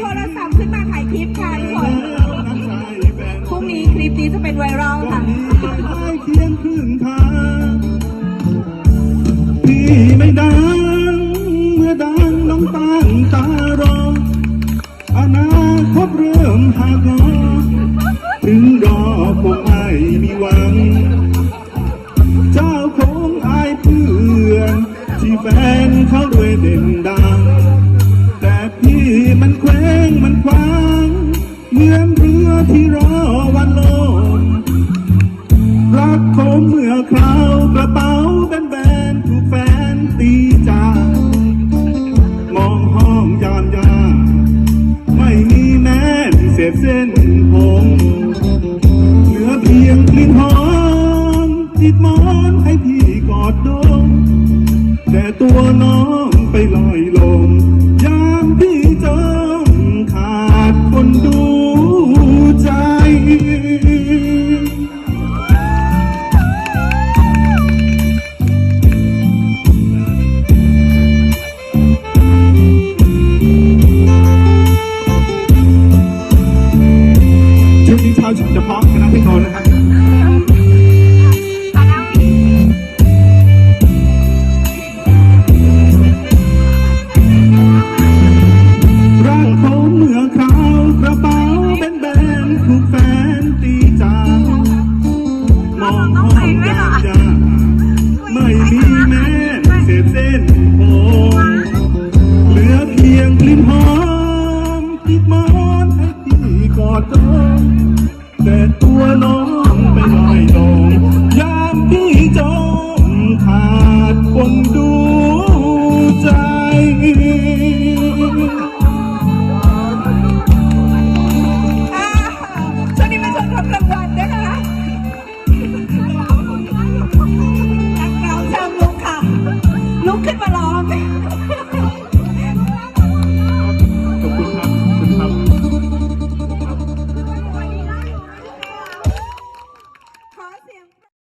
โทรศัพท์ขึ้นมาถ่ายคลิปค่ะทุกคนพรุ่งนี้คลิปนี้จะเป็นไวรัลค่ะได้เคียงครึ่งทางพี่ไม่ดังเมื่อดังน้องตั้งตารออนาคตเริ่มหากอถึงรอคงไม่มีหวัง เจ้าคงอายเพื่อนที่แฟนเขารวยเด่นดัง ที่รอวันลมรักคมเมื่อคราวกระเป๋าแบนๆถูกแฟนตีจามองห้องยามยามไม่มีแม้เศษเส้นผมเหลือเพียงกลิ่นหอมติดมอนให้พี่กอดดมแต่ตัวน้องไปลอยลมยาม ชุดนี้ชาวเฉพาะคณะพี่โนนะครับร่างผมเมือคราวกระเป๋าแบนๆถูกแฟนตีจามองห้องยามยาไม่มีแม้เศษเส้นผมเหลือเพียงกลิ่นหอมติดมอนให้พี่กอดจม แต่ตัวน้องไม่ลอยดงยามที่จมขาดคนดูใจ อ่าช่วงนี้มาชมคำรางวัลนะคะ